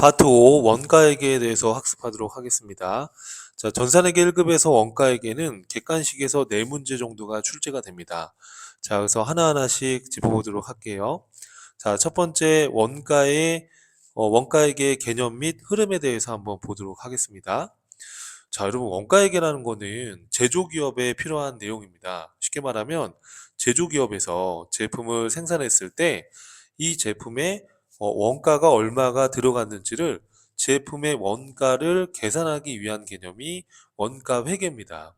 파트 5 원가액에 대해서 학습하도록 하겠습니다. 자, 전산회계 1급에서 원가액에는 객관식에서 4문제 정도가 출제가 됩니다. 자, 그래서 하나하나씩 짚어보도록 할게요. 자, 첫 번째 원가의 어, 원가액의 개념 및 흐름에 대해서 한번 보도록 하겠습니다. 자, 여러분 원가액이라는 거는 제조기업에 필요한 내용입니다. 쉽게 말하면 제조기업에서 제품을 생산했을 때 이 제품의 어, 원가가 얼마가 들어갔는지를 제품의 원가를 계산하기 위한 개념이 원가 회계입니다.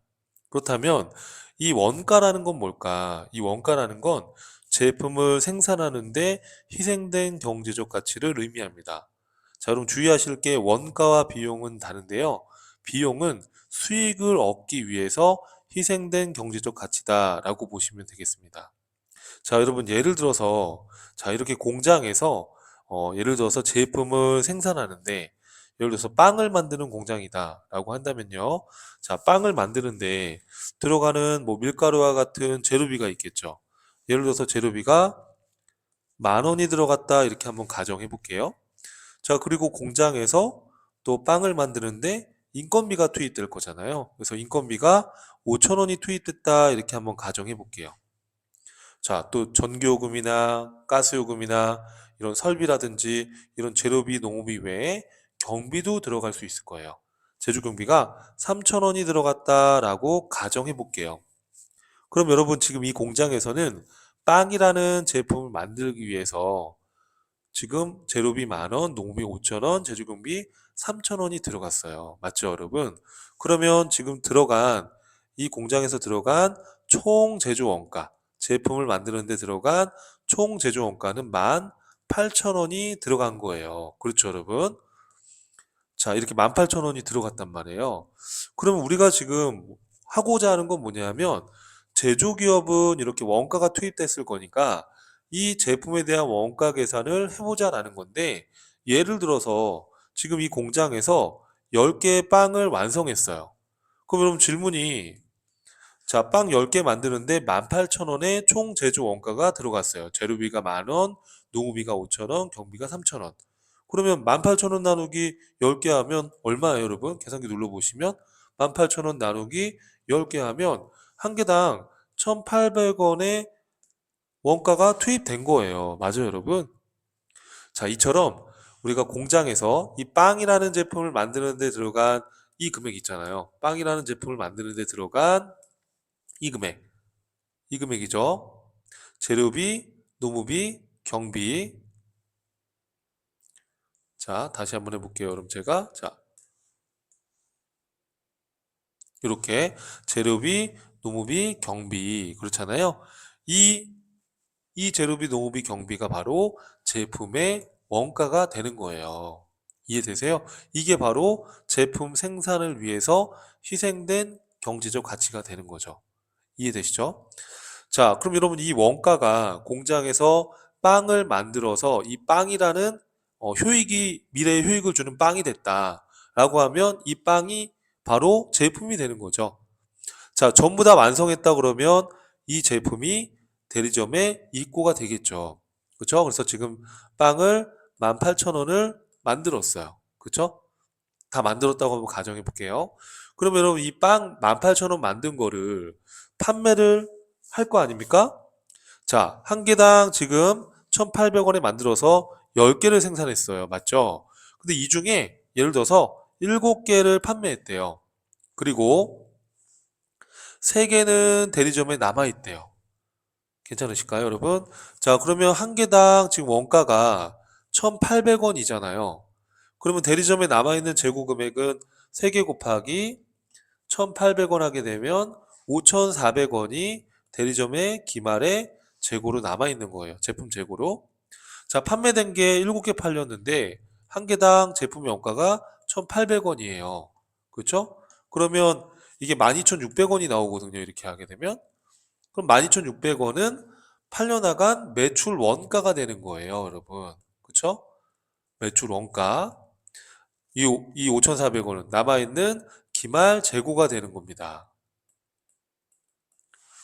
그렇다면 이 원가라는 건 뭘까? 이 원가라는 건 제품을 생산하는데 희생된 경제적 가치를 의미합니다. 자, 그럼 주의하실 게 원가와 비용은 다른데요. 비용은 수익을 얻기 위해서 희생된 경제적 가치다라고 보시면 되겠습니다. 자, 여러분 예를 들어서 자, 이렇게 공장에서 어, 예를 들어서 제품을 생산하는데 예를 들어서 빵을 만드는 공장이다라고 한다면요. 자, 빵을 만드는데 들어가는 뭐 밀가루와 같은 재료비가 있겠죠. 예를 들어서 재료비가 만 원이 들어갔다 이렇게 한번 가정해 볼게요. 자, 그리고 공장에서 또 빵을 만드는데 인건비가 투입될 거잖아요. 그래서 인건비가 5천 원이 투입됐다 이렇게 한번 가정해 볼게요. 자, 또 전기요금이나 가스요금이나 이런 설비라든지 이런 재료비, 농업비 외에 경비도 들어갈 수 있을 거예요. 제조경비가 3,000원이 들어갔다라고 가정해 볼게요. 그럼 여러분 지금 이 공장에서는 빵이라는 제품을 만들기 위해서 지금 재료비 만원, 농비 5천원, 제조경비 3천원이 들어갔어요. 맞죠, 여러분? 그러면 지금 들어간 이 공장에서 들어간 총 제조 원가, 제품을 만드는 데 들어간 총 제조 원가는 18,000원이 들어간 거예요. 그렇죠, 여러분? 자, 이렇게 18,000원이 들어갔단 말이에요. 그러면 우리가 지금 하고자 하는 건 뭐냐면 제조기업은 이렇게 원가가 투입됐을 거니까 이 제품에 대한 원가 계산을 해보자라는 건데 예를 들어서 지금 이 공장에서 10개의 빵을 완성했어요. 그럼 여러분 질문이 자, 빵 10개 만드는데 18,000원의 총 제조 원가가 들어갔어요. 재료비가 만 원, 농우비가 5,000원, 경비가 3,000원. 그러면 18,000원 나누기 10개 하면 얼마예요, 여러분? 계산기 눌러보시면 18,000원 나누기 10개 하면 한 개당 1,800원의 원가가 투입된 거예요. 맞아요, 여러분? 자, 이처럼 우리가 공장에서 이 빵이라는 제품을 만드는 데 들어간 이 금액 있잖아요. 빵이라는 제품을 만드는 데 들어간 이 금액. 이 금액이죠. 재료비, 노무비, 경비. 자, 다시 한번 해볼게요. 그럼 제가, 자. 이렇게 재료비, 노무비, 경비. 그렇잖아요. 이, 이 재료비, 노무비, 경비가 바로 제품의 원가가 되는 거예요. 이해되세요? 이게 바로 제품 생산을 위해서 희생된 경제적 가치가 되는 거죠. 이해되시죠? 자, 그럼 여러분 이 원가가 공장에서 빵을 만들어서 이 빵이라는 어, 효익이 미래의 효익을 주는 빵이 됐다라고 하면 이 빵이 바로 제품이 되는 거죠. 자, 전부 다 완성했다 그러면 이 제품이 대리점에 입고가 되겠죠. 그렇죠? 그래서 지금 빵을 18,000원을 만들었어요. 그렇죠? 다 만들었다고 한번 가정해 볼게요. 그러면 여러분 이 빵 18,000원 만든 거를 판매를 할 거 아닙니까? 자, 한 개당 지금 1,800원에 만들어서 10개를 생산했어요. 맞죠? 근데 이 중에 예를 들어서 7개를 판매했대요. 그리고 3개는 대리점에 남아있대요. 괜찮으실까요, 여러분? 자, 그러면 한 개당 지금 원가가 1,800원이잖아요. 그러면 대리점에 남아있는 재고 금액은 3개 곱하기 1,800원 하게 되면 5,400원이 대리점의 기말에 재고로 남아있는 거예요. 제품 재고로. 자, 판매된 게 7개 팔렸는데 한 개당 제품 원가가 1,800원이에요. 그렇죠? 그러면 이게 12,600원이 나오거든요. 이렇게 하게 되면. 그럼 12,600원은 팔려나간 매출 원가가 되는 거예요, 여러분. 그쵸? 매출 원가. 이, 이 5,400원은 남아있는 기말 재고가 되는 겁니다.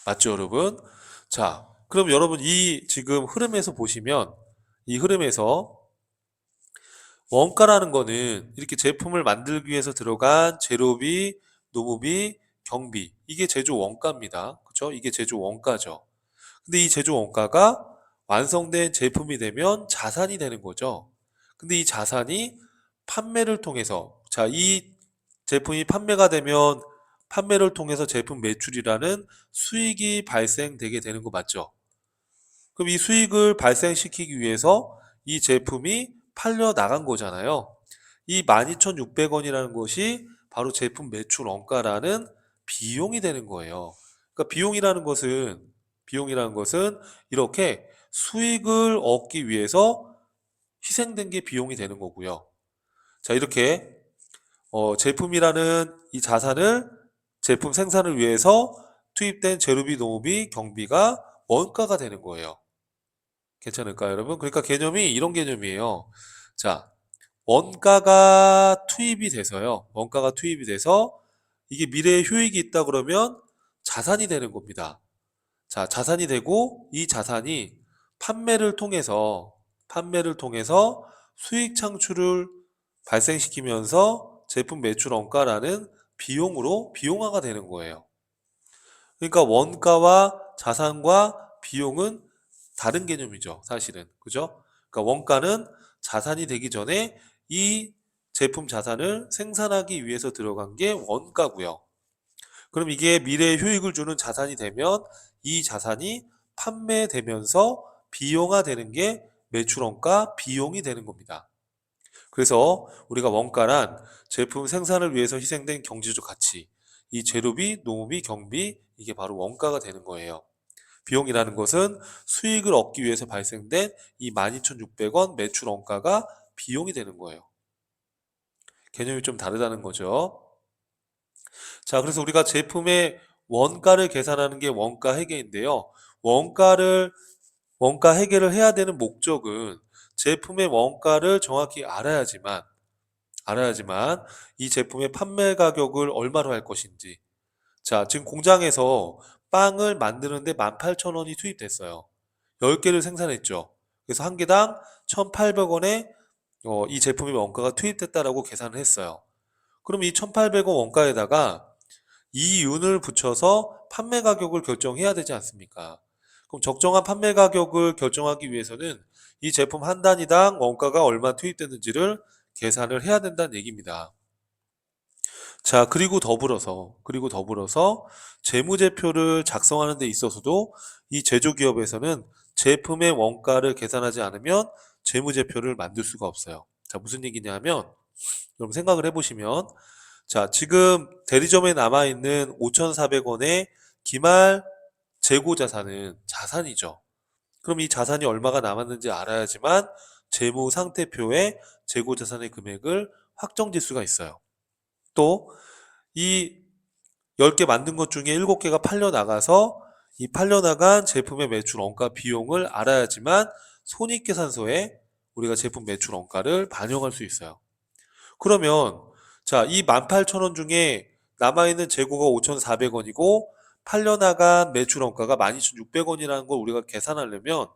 맞죠, 여러분? 자, 그럼 여러분 이 지금 흐름에서 보시면 이 흐름에서 원가라는 거는 이렇게 제품을 만들기 위해서 들어간 재료비, 노무비, 경비 이게 제조 원가입니다. 그렇죠? 이게 제조 원가죠. 근데 이 제조 원가가 완성된 제품이 되면 자산이 되는 거죠. 근데 이 자산이 판매를 통해서 자, 이 제품이 판매가 되면 판매를 통해서 제품 매출이라는 수익이 발생되게 되는 거 맞죠? 그럼 이 수익을 발생시키기 위해서 이 제품이 팔려 나간 거잖아요. 이 12,600원이라는 것이 바로 제품 매출 원가라는 비용이 되는 거예요. 그러니까 비용이라는 것은 비용이라는 것은 이렇게 수익을 얻기 위해서 희생된 게 비용이 되는 거고요. 자, 이렇게 어, 제품이라는 이 자산을 제품 생산을 위해서 투입된 재료비, 노무비, 경비가 원가가 되는 거예요. 괜찮을까요, 여러분? 그러니까 개념이 이런 개념이에요. 자, 원가가 투입이 돼서요. 원가가 투입이 돼서 이게 미래에 효익이 있다 그러면 자산이 되는 겁니다. 자, 자산이 되고 이 자산이 판매를 통해서 판매를 통해서 수익 창출을 발생시키면서 제품 매출 원가라는 비용으로 비용화가 되는 거예요. 그러니까 원가와 자산과 비용은 다른 개념이죠, 사실은. 그죠? 그러니까 원가는 자산이 되기 전에 이 제품 자산을 생산하기 위해서 들어간 게 원가고요. 그럼 이게 미래에 효익을 주는 자산이 되면 이 자산이 판매되면서 비용화 되는 게 매출 원가 비용이 되는 겁니다. 그래서 우리가 원가란 제품 생산을 위해서 희생된 경제적 가치, 이 재료비, 노무비, 경비 이게 바로 원가가 되는 거예요. 비용이라는 것은 수익을 얻기 위해서 발생된 이 12,600원 매출 원가가 비용이 되는 거예요. 개념이 좀 다르다는 거죠. 자, 그래서 우리가 제품의 원가를 계산하는 게 원가 회계인데요. 원가를 원가 회계를 해야 되는 목적은 제품의 원가를 정확히 알아야지만 알아야지만 이 제품의 판매 가격을 얼마로 할 것인지 자, 지금 공장에서 빵을 만드는데 18,000원이 투입됐어요. 10개를 생산했죠. 그래서 한 개당 1,800원에 어, 이 제품의 원가가 투입됐다라고 계산을 했어요. 그럼 이 1,800원 원가에다가 이 윤을 붙여서 판매 가격을 결정해야 되지 않습니까? 그럼 적정한 판매 가격을 결정하기 위해서는 이 제품 한 단위당 원가가 얼마 투입됐는지를 계산을 해야 된다는 얘기입니다. 자, 그리고 더불어서, 그리고 더불어서 재무제표를 작성하는 데 있어서도 이 제조기업에서는 제품의 원가를 계산하지 않으면 재무제표를 만들 수가 없어요. 자, 무슨 얘기냐면, 여러분 생각을 해보시면, 자, 지금 대리점에 남아있는 5,400원의 기말 재고 자산은 자산이죠. 그럼 이 자산이 얼마가 남았는지 알아야지만 재무 상태표에 재고 자산의 금액을 확정질 수가 있어요. 또 이 10개 만든 것 중에 7개가 팔려 나가서 이 팔려 나간 제품의 매출 원가 비용을 알아야지만 손익계산서에 우리가 제품 매출 원가를 반영할 수 있어요. 그러면 자, 이 18,000원 중에 남아있는 재고가 5,400원이고 팔려나간 매출 원가가 12,600원이라는 걸 우리가 계산하려면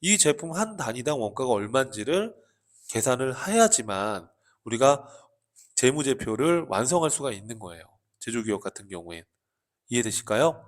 이 제품 한 단위당 원가가 얼마인지를 계산을 해야지만 우리가 재무제표를 완성할 수가 있는 거예요. 제조기업 같은 경우엔. 이해되실까요?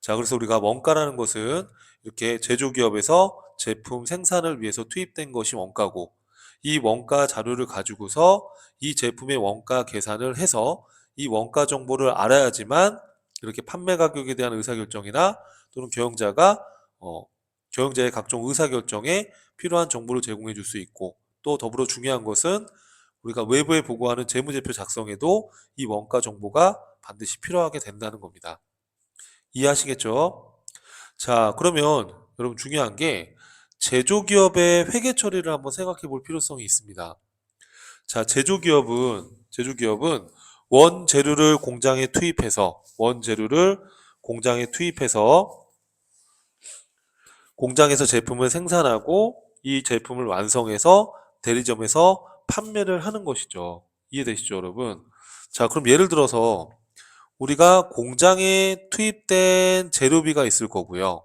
자, 그래서 우리가 원가라는 것은 이렇게 제조기업에서 제품 생산을 위해서 투입된 것이 원가고 이 원가 자료를 가지고서 이 제품의 원가 계산을 해서 이 원가 정보를 알아야지만 이렇게 판매 가격에 대한 의사결정이나 또는 경영자가 어, 경영자의 각종 의사결정에 필요한 정보를 제공해 줄 수 있고 또 더불어 중요한 것은 우리가 외부에 보고하는 재무제표 작성에도 이 원가 정보가 반드시 필요하게 된다는 겁니다. 이해하시겠죠? 자, 그러면 여러분 중요한 게 제조기업의 회계 처리를 한번 생각해 볼 필요성이 있습니다. 자, 제조기업은 제조기업은 원재료를 공장에 투입해서 원재료를 공장에 투입해서 공장에서 제품을 생산하고 이 제품을 완성해서 대리점에서 판매를 하는 것이죠. 이해되시죠, 여러분? 자, 그럼 예를 들어서 우리가 공장에 투입된 재료비가 있을 거고요.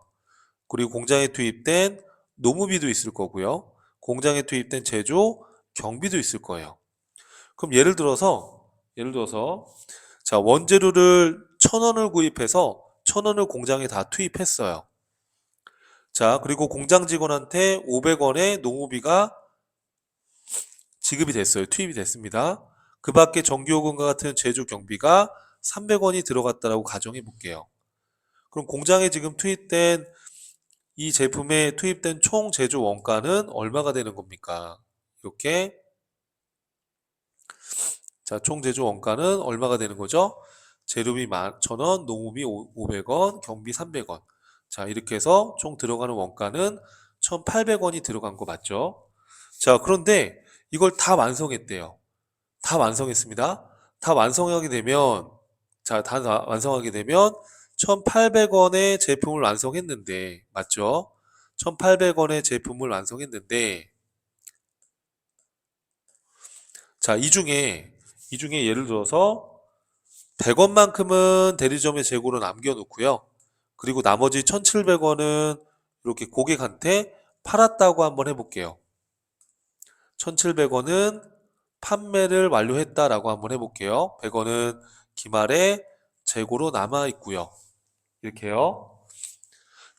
그리고 공장에 투입된 노무비도 있을 거고요. 공장에 투입된 제조, 경비도 있을 거예요. 그럼 예를 들어서 예를 들어서 자 원재료를 천 원을 구입해서 천 원을 공장에 다 투입했어요. 자 그리고 공장 직원한테 500원의 농우비가 지급이 됐어요. 투입이 됐습니다. 그 밖에 전기요금과 같은 제조 경비가 300원이 들어갔다라고 가정해 볼게요. 그럼 공장에 지금 투입된 이 제품에 투입된 총 제조 원가는 얼마가 되는 겁니까? 이렇게 자, 총 제조 원가는 얼마가 되는 거죠? 재료비 1,000원, 농우비 500원, 경비 300원. 자, 이렇게 해서 총 들어가는 원가는 1,800원이 들어간 거 맞죠? 자, 그런데 이걸 다 완성했대요. 다 완성했습니다. 다 완성하게 되면 자, 다 완성하게 되면 1,800원의 제품을 완성했는데 맞죠? 1,800원의 제품을 완성했는데 자, 이 중에 이 중에 예를 들어서 100원만큼은 대리점에 재고로 남겨 놓고요. 그리고 나머지 1,700원은 이렇게 고객한테 팔았다고 한번 해 볼게요. 1,700원은 판매를 완료했다라고 한번 해볼게요. 100원은 기말에 재고로 남아 있고요. 이렇게요.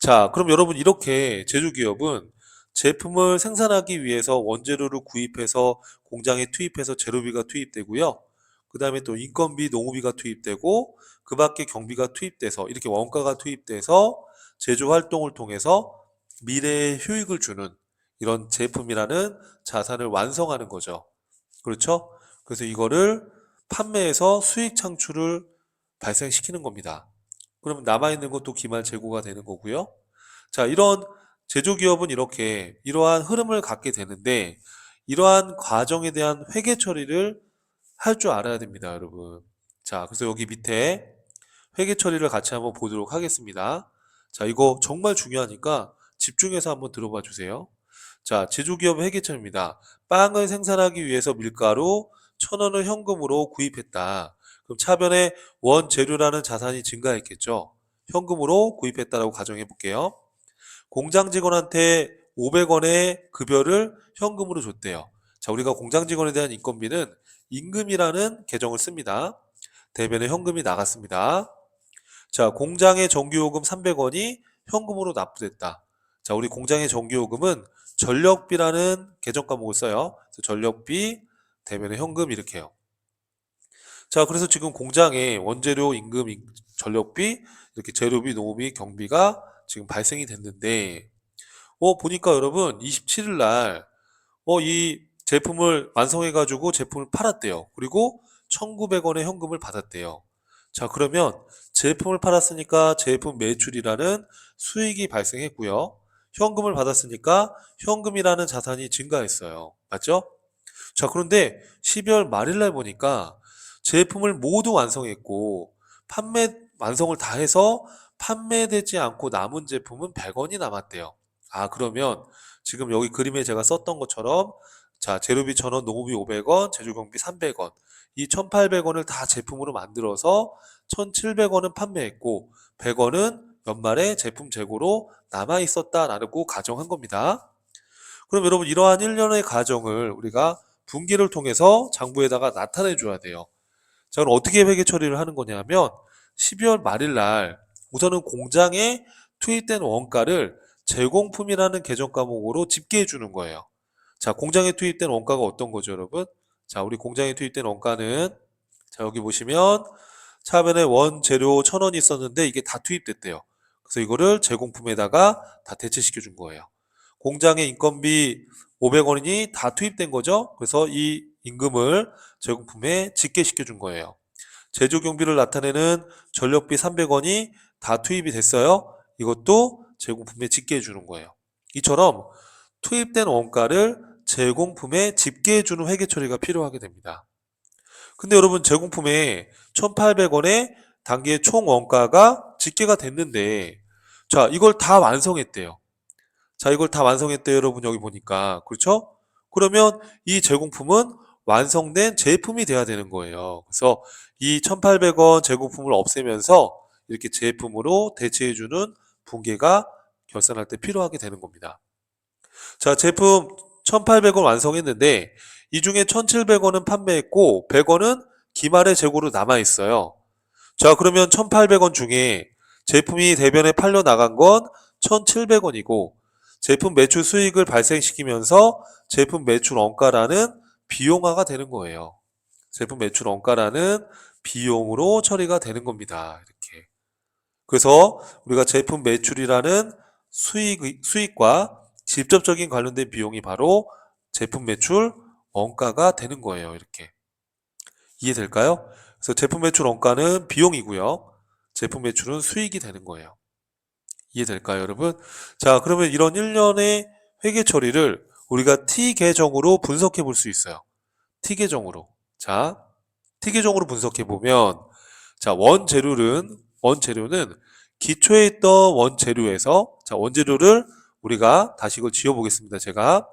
자, 그럼 여러분 이렇게 제조기업은 제품을 생산하기 위해서 원재료를 구입해서 공장에 투입해서 재료비가 투입되고요. 그 다음에 또 인건비, 농우비가 투입되고 그 밖에 경비가 투입돼서 이렇게 원가가 투입돼서 제조 활동을 통해서 미래의 효익을 주는 이런 제품이라는 자산을 완성하는 거죠. 그렇죠? 그래서 이거를 판매해서 수익 창출을 발생시키는 겁니다. 그러면 남아있는 것도 기말 재고가 되는 거고요. 자, 이런 제조기업은 이렇게 이러한 흐름을 갖게 되는데 이러한 과정에 대한 회계 처리를 할 줄 알아야 됩니다, 여러분. 자, 그래서 여기 밑에 회계 처리를 같이 한번 보도록 하겠습니다. 자, 이거 정말 중요하니까 집중해서 한번 들어봐 주세요. 자, 제조기업 회계 처리입니다. 빵을 생산하기 위해서 밀가루 천 원을 현금으로 구입했다. 그럼 차변에 원재료라는 자산이 증가했겠죠. 현금으로 구입했다라고 가정해 볼게요. 공장 직원한테 500원의 급여를 현금으로 줬대요. 자, 우리가 공장 직원에 대한 인건비는 임금이라는 계정을 씁니다. 대변에 현금이 나갔습니다. 자, 공장의 전기요금 300원이 현금으로 납부됐다. 자, 우리 공장의 전기요금은 전력비라는 계정 과목을 써요. 전력비, 대변에 현금 이렇게 해요. 자, 그래서 지금 공장에 원재료, 임금, 임- 전력비, 이렇게 재료비, 노비, 경비가 지금 발생이 됐는데, 어, 보니까 여러분, 27일 날, 어, 이 제품을 완성해가지고 제품을 팔았대요. 그리고 1,900원의 현금을 받았대요. 자, 그러면 제품을 팔았으니까 제품 매출이라는 수익이 발생했고요. 현금을 받았으니까 현금이라는 자산이 증가했어요. 맞죠? 자, 그런데 12월 말일 날 보니까 제품을 모두 완성했고 판매 완성을 다 해서 판매되지 않고 남은 제품은 100원이 남았대요. 아, 그러면 지금 여기 그림에 제가 썼던 것처럼 자, 재료비 1,000원, 농업비 500원, 제조경비 300원. 이 1,800원을 다 제품으로 만들어서 1,700원은 판매했고 100원은 연말에 제품 재고로 남아 있었다라고 가정한 겁니다. 그럼 여러분 이러한 1년의 과정을 우리가 분기를 통해서 장부에다가 나타내 줘야 돼요. 자, 그럼 어떻게 회계 처리를 하는 거냐면 12월 말일 날 우선은 공장에 투입된 원가를 제공품이라는 계정 과목으로 집계해 주는 거예요. 자, 공장에 투입된 원가가 어떤 거죠, 여러분? 자, 우리 공장에 투입된 원가는 자, 여기 보시면 차변에 원재료 1,000원이 있었는데 이게 다 투입됐대요. 그래서 이거를 제공품에다가 다 대체시켜 준 거예요. 공장의 인건비 500원이 다 투입된 거죠. 그래서 이 임금을 제공품에 집계시켜 준 거예요. 제조 경비를 나타내는 전력비 300원이 다 투입이 됐어요. 이것도 제공품에 집계해 주는 거예요. 이처럼 투입된 원가를 제공품에 집계해 주는 회계 처리가 필요하게 됩니다. 근데 여러분 제공품에 1,800원의 단기의 총 원가가 집계가 됐는데 자, 이걸 다 완성했대요. 자, 이걸 다 완성했대요, 여러분 여기 보니까. 그렇죠? 그러면 이 제공품은 완성된 제품이 돼야 되는 거예요. 그래서 이 1,800원 제공품을 없애면서 이렇게 제품으로 대체해주는 분계가 결산할 때 필요하게 되는 겁니다. 자, 제품 1,800원 완성했는데 이 중에 1,700원은 판매했고 100원은 기말의 재고로 남아 있어요. 자, 그러면 1,800원 중에 제품이 대변에 팔려 나간 건 1,700원이고 제품 매출 수익을 발생시키면서 제품 매출 원가라는 비용화가 되는 거예요. 제품 매출 원가라는 비용으로 처리가 되는 겁니다. 이렇게. 그래서 우리가 제품 매출이라는 수익, 수익과 직접적인 관련된 비용이 바로 제품 매출 원가가 되는 거예요. 이렇게. 이해될까요? 그래서 제품 매출 원가는 비용이고요. 제품 매출은 수익이 되는 거예요. 이해될까요, 여러분? 자, 그러면 이런 일련의 회계 처리를 우리가 T 계정으로 분석해 볼 수 있어요. T 계정으로. 자, T 계정으로 분석해 보면 자, 원재료는 원재료는 기초에 있던 원재료에서 자, 원재료를 우리가 다시 이걸 지워 보겠습니다. 제가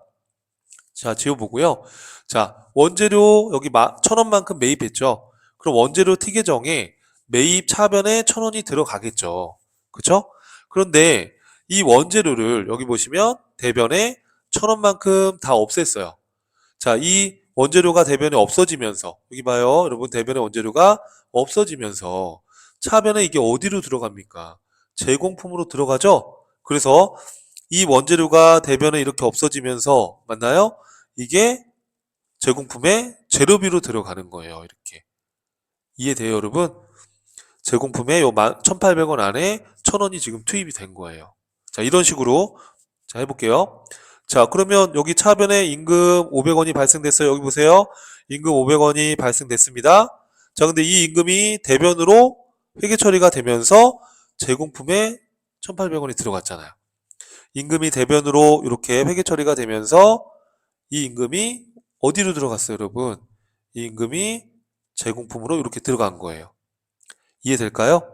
자, 지워 보고요. 자, 원재료 여기 마, 천 원만큼 매입했죠. 그럼 원재료 T 계정에 매입 차변에 천 원이 들어가겠죠. 그쵸? 그런데 이 원재료를 여기 보시면 대변에 천 원만큼 다 없앴어요. 자, 이 원재료가 대변에 없어지면서 여기 봐요. 여러분 대변에 원재료가 없어지면서 차변에 이게 어디로 들어갑니까? 제공품으로 들어가죠. 그래서 이 원재료가 대변에 이렇게 없어지면서 맞나요? 이게 제공품의 재료비로 들어가는 거예요. 이렇게. 이해돼요, 여러분? 제공품에 요 1,800원 안에 1,000원이 지금 투입이 된 거예요. 자, 이런 식으로 자, 해볼게요. 자, 그러면 여기 차변에 임금 500원이 발생됐어요. 여기 보세요. 임금 500원이 발생됐습니다. 자, 근데 이 임금이 대변으로 회계 처리가 되면서 제공품에 1,800원이 들어갔잖아요. 임금이 대변으로 이렇게 회계 처리가 되면서 이 임금이 어디로 들어갔어요, 여러분? 이 임금이 제공품으로 이렇게 들어간 거예요. 이해될까요?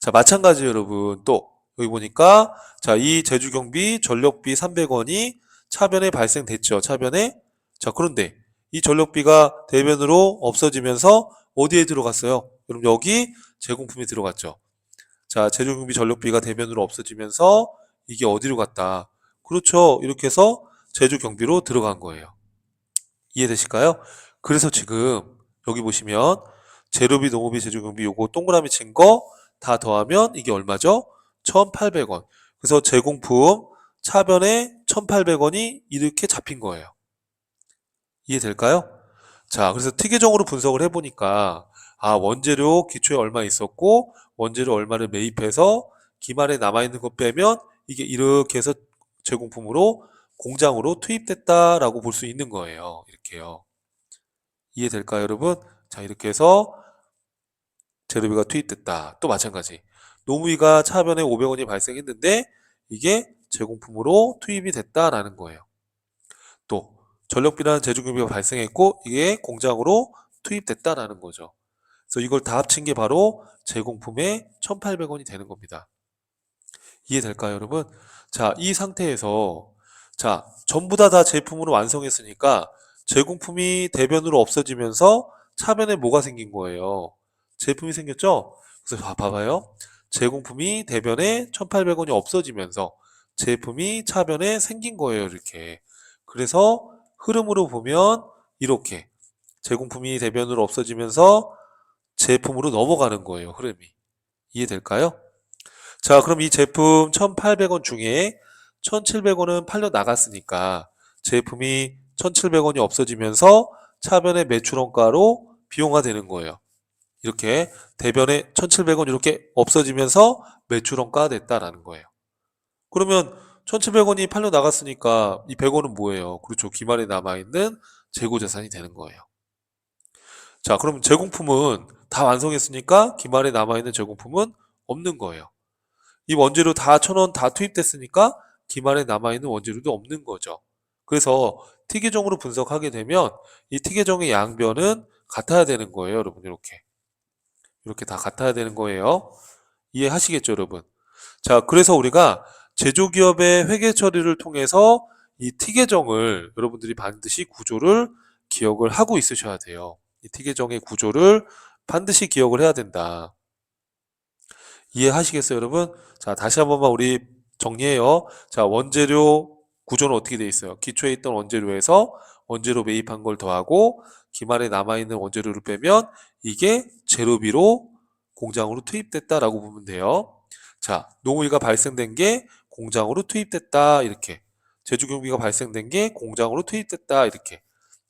자, 마찬가지 여러분 또 여기 보니까 자, 이 제주 경비 전력비 300원이 차변에 발생됐죠. 차변에. 자, 그런데 이 전력비가 대변으로 없어지면서 어디에 들어갔어요? 그럼 여기 제공품이 들어갔죠. 자, 제주 경비 전력비가 대변으로 없어지면서 이게 어디로 갔다? 그렇죠. 이렇게 해서 제주 경비로 들어간 거예요. 이해되실까요? 그래서 지금 여기 보시면 재료비, 농업비, 제조경비 요거 동그라미 친 거 다 더하면 이게 얼마죠? 1,800원. 그래서 제공품 차변에 1,800원이 이렇게 잡힌 거예요. 이해될까요? 자, 그래서 티계정으로 분석을 해보니까 아, 원재료 기초에 얼마 있었고 원재료 얼마를 매입해서 기말에 남아있는 거 빼면 이게 이렇게 해서 제공품으로 공장으로 투입됐다라고 볼 수 있는 거예요. 이렇게요. 이해될까요, 여러분? 자, 이렇게 해서 재료비가 투입됐다. 또 마찬가지. 노무위가 차변에 500원이 발생했는데 이게 제공품으로 투입이 됐다라는 거예요. 또 전력비라는 제조경비가 발생했고 이게 공장으로 투입됐다라는 거죠. 그래서 이걸 다 합친 게 바로 제공품의 1,800원이 되는 겁니다. 이해될까요, 여러분? 자, 이 상태에서 자, 전부 다 다 제품으로 완성했으니까 제공품이 대변으로 없어지면서 차변에 뭐가 생긴 거예요? 제품이 생겼죠? 그래서 봐- 봐봐요. 제공품이 대변에 1,800원이 없어지면서 제품이 차변에 생긴 거예요. 이렇게. 그래서 흐름으로 보면 이렇게 제공품이 대변으로 없어지면서 제품으로 넘어가는 거예요. 흐름이. 이해될까요? 자, 그럼 이 제품 1,800원 중에 1,700원은 팔려 나갔으니까 제품이 1,700원이 없어지면서 차변의 매출원가로 비용화 되는 거예요. 이렇게 대변에 1,700원 이렇게 없어지면서 매출원가가 됐다라는 거예요. 그러면 1,700원이 팔려 나갔으니까 이 100원은 뭐예요? 그렇죠. 기말에 남아있는 재고 자산이 되는 거예요. 자, 그럼 제공품은 다 완성했으니까 기말에 남아있는 제공품은 없는 거예요. 이 원재료 다 1,000원 다 투입됐으니까 기말에 남아있는 원재료도 없는 거죠. 그래서 T계정으로 분석하게 되면 이 T계정의 양변은 같아야 되는 거예요, 여러분. 이렇게. 이렇게 다 같아야 되는 거예요. 이해하시겠죠, 여러분? 자, 그래서 우리가 제조기업의 회계 처리를 통해서 이 T계정을 여러분들이 반드시 구조를 기억을 하고 있으셔야 돼요. 이 T계정의 구조를 반드시 기억을 해야 된다. 이해하시겠어요, 여러분? 자, 다시 한 번만 우리 정리해요. 자, 원재료 구조는 어떻게 돼 있어요? 기초에 있던 원재료에서 원재료 매입한 걸 더하고 기말에 남아있는 원재료를 빼면 이게 재료비로 공장으로 투입됐다라고 보면 돼요. 자, 농후위가 발생된 게 공장으로 투입됐다 이렇게 제조 경비가 발생된 게 공장으로 투입됐다 이렇게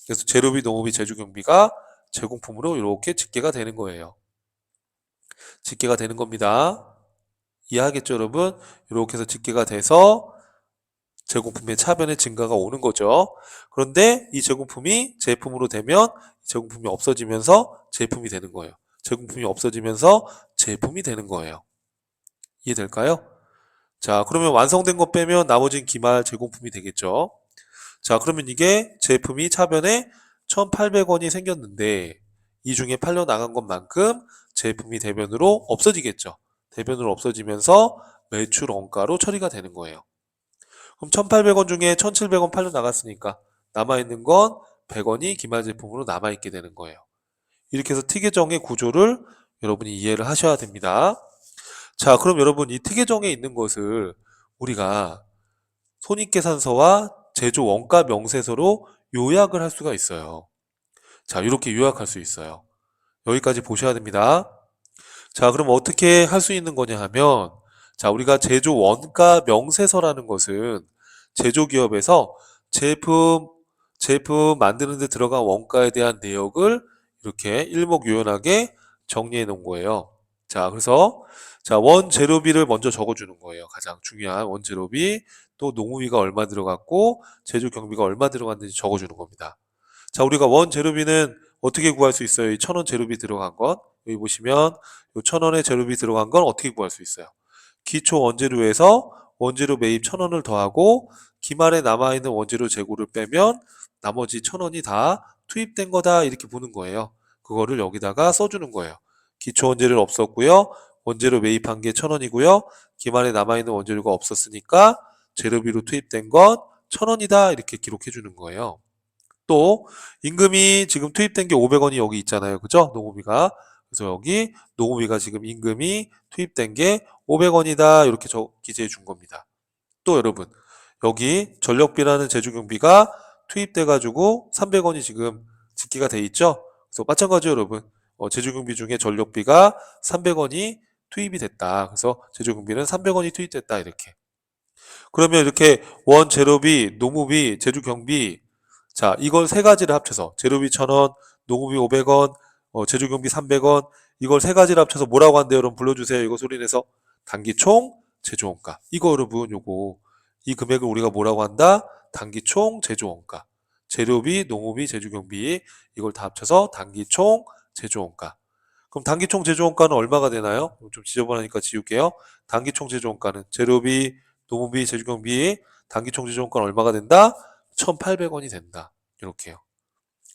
그래서 재료비, 농후비, 제조 경비가 제공품으로 이렇게 집계가 되는 거예요. 집계가 되는 겁니다. 이해하겠죠, 여러분? 이렇게 해서 집계가 돼서 제공품의 차변의 증가가 오는 거죠. 그런데 이 제공품이 제품으로 되면 제공품이 없어지면서 제품이 되는 거예요. 제공품이 없어지면서 제품이 되는 거예요. 이해될까요? 자, 그러면 완성된 거 빼면 나머지는 기말 제공품이 되겠죠. 자, 그러면 이게 제품이 차변에 1,800원이 생겼는데 이 중에 팔려 나간 것만큼 제품이 대변으로 없어지겠죠. 대변으로 없어지면서 매출 원가로 처리가 되는 거예요. 그럼 1,800원 중에 1,700원 팔려 나갔으니까 남아있는 건 100원이 기말 제품으로 남아있게 되는 거예요. 이렇게 해서 특혜정의 구조를 여러분이 이해를 하셔야 됩니다. 자, 그럼 여러분 이 특혜정에 있는 것을 우리가 손익계산서와 제조 원가 명세서로 요약을 할 수가 있어요. 자, 이렇게 요약할 수 있어요. 여기까지 보셔야 됩니다. 자, 그럼 어떻게 할 수 있는 거냐 하면, 자, 우리가 제조 원가 명세서라는 것은 제조기업에서 제품, 제품 만드는 데 들어간 원가에 대한 내역을 이렇게 일목요연하게 정리해 놓은 거예요. 자, 그래서 자, 원재료비를 먼저 적어 주는 거예요. 가장 중요한 원재료비, 또 농우비가 얼마 들어갔고 제조 경비가 얼마 들어갔는지 적어 주는 겁니다. 자, 우리가 원재료비는 어떻게 구할 수 있어요? 이 천 원 재료비 들어간 건 여기 보시면 이 천 원의 재료비 들어간 건 어떻게 구할 수 있어요? 기초 원재료에서 원재료 매입 천 원을 더하고 기말에 남아있는 원재료 재고를 빼면 나머지 천 원이 다 투입된 거다 이렇게 보는 거예요. 그거를 여기다가 써주는 거예요. 기초 원재료 없었고요. 원재료 매입한 게천 원이고요. 기말에 남아있는 원재료가 없었으니까 재료비로 투입된 건천 원이다 이렇게 기록해 주는 거예요. 또 임금이 지금 투입된 게 500원이 여기 있잖아요. 그죠? 농업비가. 그래서 여기 농업비가 지금 임금이 투입된 게 500원이다 이렇게 저 기재해 준 겁니다. 또 여러분 여기 전력비라는 제조경비가 투입돼 가지고 300원이 지금 집계가 돼 있죠. 그래서 마찬가지로 여러분 어, 제조경비 중에 전력비가 300원이 투입이 됐다. 그래서 제조경비는 300원이 투입됐다 이렇게. 그러면 이렇게 원 재료비, 농무비, 제조경비 자 이걸 세 가지를 합쳐서 재료비 1000원, 농무비 500원, 어, 제조 경비 300원 이걸 세 가지를 합쳐서 뭐라고 한대요? 여러분 불러주세요. 이거 소리내서 단기총 제조원가 이거 여러분 요거 이 금액을 우리가 뭐라고 한다? 단기총 제조원가 재료비, 농업비, 제조경비 이걸 다 합쳐서 단기총 제조원가 그럼 단기총 제조원가는 얼마가 되나요? 좀 지저분하니까 지울게요. 단기총 제조원가는 재료비, 농업비, 제조경비 단기총 제조원가는 얼마가 된다? 1,800원이 된다. 이렇게요.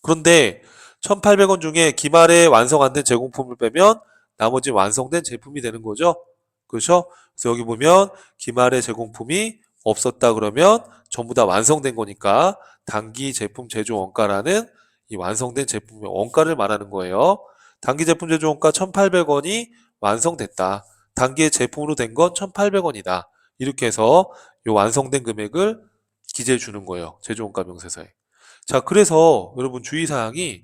그런데 1,800원 중에 기말에 완성 안 된 제공품을 빼면 나머지 완성된 제품이 되는 거죠. 그렇죠? 그래서 여기 보면 기말에 제공품이 없었다 그러면 전부 다 완성된 거니까 단기 제품 제조 원가라는 이 완성된 제품의 원가를 말하는 거예요. 단기 제품 제조 원가 1,800원이 완성됐다. 단기의 제품으로 된 건 1,800원이다. 이렇게 해서 이 완성된 금액을 기재해 주는 거예요. 제조 원가 명세서에. 자, 그래서 여러분 주의사항이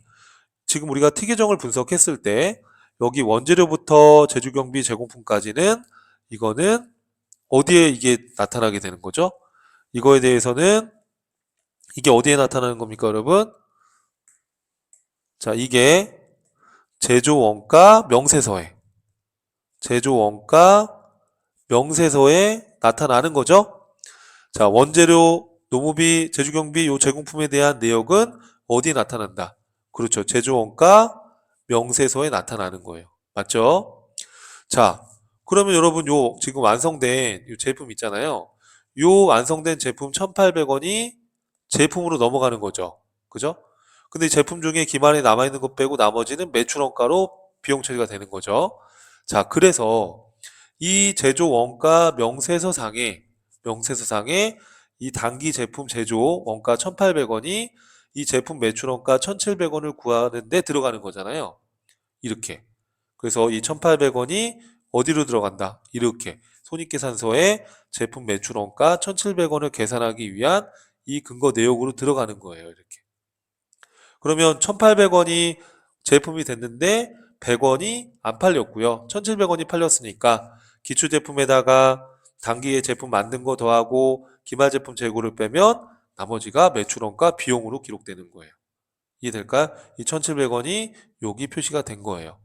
지금 우리가 특혜정을 분석했을 때 여기 원재료부터 제조경비 제공품까지는 이거는 어디에 이게 나타나게 되는 거죠? 이거에 대해서는 이게 어디에 나타나는 겁니까, 여러분? 자, 이게 제조 원가 명세서에 제조 원가 명세서에 나타나는 거죠. 자, 원재료, 노무비, 제조경비 요 제공품에 대한 내역은 어디에 나타난다? 그렇죠. 제조원가 명세서에 나타나는 거예요. 맞죠? 자, 그러면 여러분 요 지금 완성된 요 제품 있잖아요. 요 완성된 제품 1,800원이 제품으로 넘어가는 거죠. 그죠? 근데 이 제품 중에 기말에 남아 있는 것 빼고 나머지는 매출 원가로 비용 처리가 되는 거죠. 자, 그래서 이 제조 원가 명세서상에 명세서상에 이 단기 제품 제조 원가 1,800원이 이 제품 매출 원가 1,700원을 구하는데 들어가는 거잖아요. 이렇게. 그래서 이 1,800원이 어디로 들어간다? 이렇게. 손익계산서에 제품 매출 원가 1,700원을 계산하기 위한 이 근거 내역으로 들어가는 거예요. 이렇게. 그러면 1,800원이 제품이 됐는데 100원이 안 팔렸고요. 1,700원이 팔렸으니까 기초 제품에다가 단기에 제품 만든 거 더하고 기말 제품 재고를 빼면 나머지가 매출원가 비용으로 기록되는 거예요. 이해될까요? 이 1,700원이 여기 표시가 된 거예요.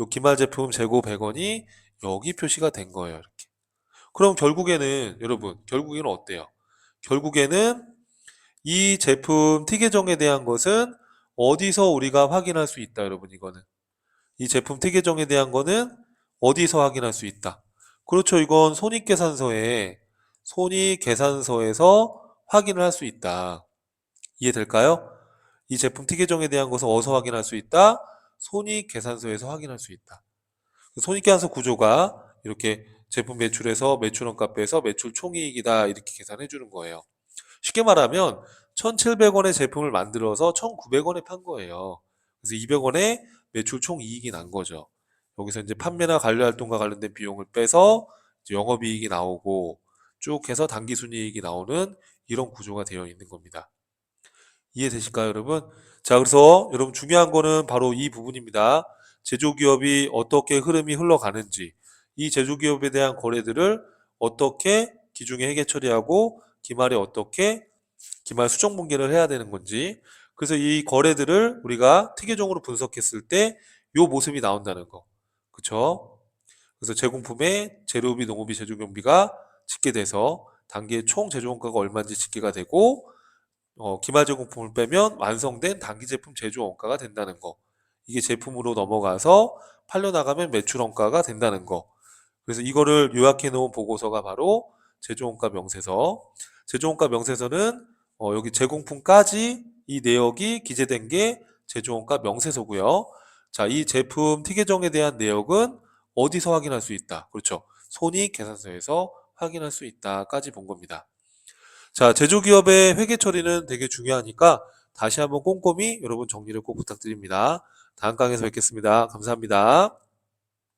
요 기말 제품 재고 100원이 여기 표시가 된 거예요. 이렇게. 그럼 결국에는 여러분, 결국에는 어때요? 결국에는 이 제품 티계정에 대한 것은 어디서 우리가 확인할 수 있다, 여러분, 이거는. 이 제품 티계정에 대한 거는 어디서 확인할 수 있다. 그렇죠. 이건 손익계산서에, 손익 계산서에서 확인을 할 수 있다. 이해될까요? 이 제품 티계정에 대한 것을 어디서 확인할 수 있다? 손익 계산서에서 확인할 수 있다. 그 손익 계산서 구조가 이렇게 제품 매출에서 매출원가 빼서 매출 총이익이다 이렇게 계산해 주는 거예요. 쉽게 말하면 1,700원의 제품을 만들어서 1,900원에 판 거예요. 그래서 200원의 매출 총 이익이 난 거죠. 여기서 이제 판매나 관리 활동과 관련된 비용을 빼서 영업이익이 나오고 쭉 해서 당기순이익이 나오는 이런 구조가 되어 있는 겁니다. 이해되실까요, 여러분? 자, 그래서 여러분 중요한 거는 바로 이 부분입니다. 제조기업이 어떻게 흐름이 흘러가는지, 이 제조기업에 대한 거래들을 어떻게 기중에 회계 처리하고 기말에 어떻게 기말 수정 분계를 해야 되는 건지, 그래서 이 거래들을 우리가 특이종으로 분석했을 때 요 모습이 나온다는 거. 그쵸? 그래서 제공품의 재료비, 농업비, 제조경비가 집계 돼서 단기의 총 제조원가가 얼마인지 집계가 되고 어, 기말 제공품을 빼면 완성된 단기 제품 제조 원가가 된다는 거. 이게 제품으로 넘어가서 팔려 나가면 매출 원가가 된다는 거. 그래서 이거를 요약해 놓은 보고서가 바로 제조원가 명세서. 제조원가 명세서는 어, 여기 제공품까지 이 내역이 기재된 게 제조원가 명세서고요. 자, 이 제품 티계정에 대한 내역은 어디서 확인할 수 있다? 그렇죠. 손익 계산서에서 확인할 수 있다까지 본 겁니다. 자, 제조기업의 회계 처리는 되게 중요하니까 다시 한번 꼼꼼히 여러분 정리를 꼭 부탁드립니다. 다음 강에서 뵙겠습니다. 감사합니다.